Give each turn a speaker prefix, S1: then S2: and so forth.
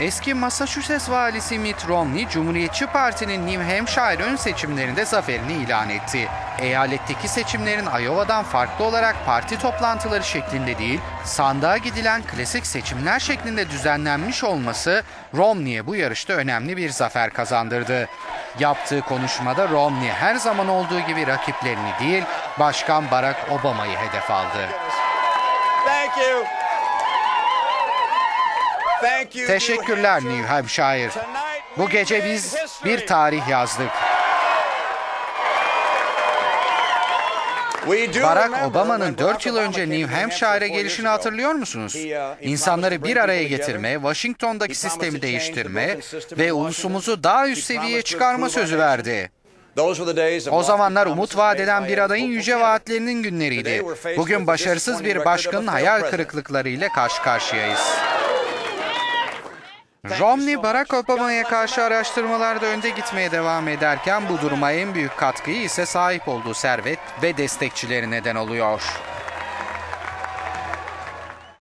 S1: Eski Massachusetts valisi Mitt Romney, Cumhuriyetçi Parti'nin New Hampshire ön seçimlerinde zaferini ilan etti. Eyaletteki seçimlerin Iowa'dan farklı olarak parti toplantıları şeklinde değil, sandığa gidilen klasik seçimler şeklinde düzenlenmiş olması Romney'e bu yarışta önemli bir zafer kazandırdı. Yaptığı konuşmada Romney her zaman olduğu gibi rakiplerini değil, Başkan Barack Obama'yı hedef aldı.
S2: Thank you.
S1: Teşekkürler New Hampshire. Bu gece biz bir tarih yazdık. Barack Obama'nın 4 yıl önce New Hampshire'e gelişini hatırlıyor musunuz? İnsanları bir araya getirme, Washington'daki sistemi değiştirme ve ulusumuzu daha üst seviyeye çıkarma sözü verdi. O zamanlar umut vaat eden bir adayın yüce vaatlerinin günleriydi. Bugün başarısız bir başkanın hayal kırıklıklarıyla karşı karşıyayız. Romney, Barack Obama'ya karşı araştırmalarda önde gitmeye devam ederken bu duruma en büyük katkıyı ise sahip olduğu servet ve destekçileri neden oluyor.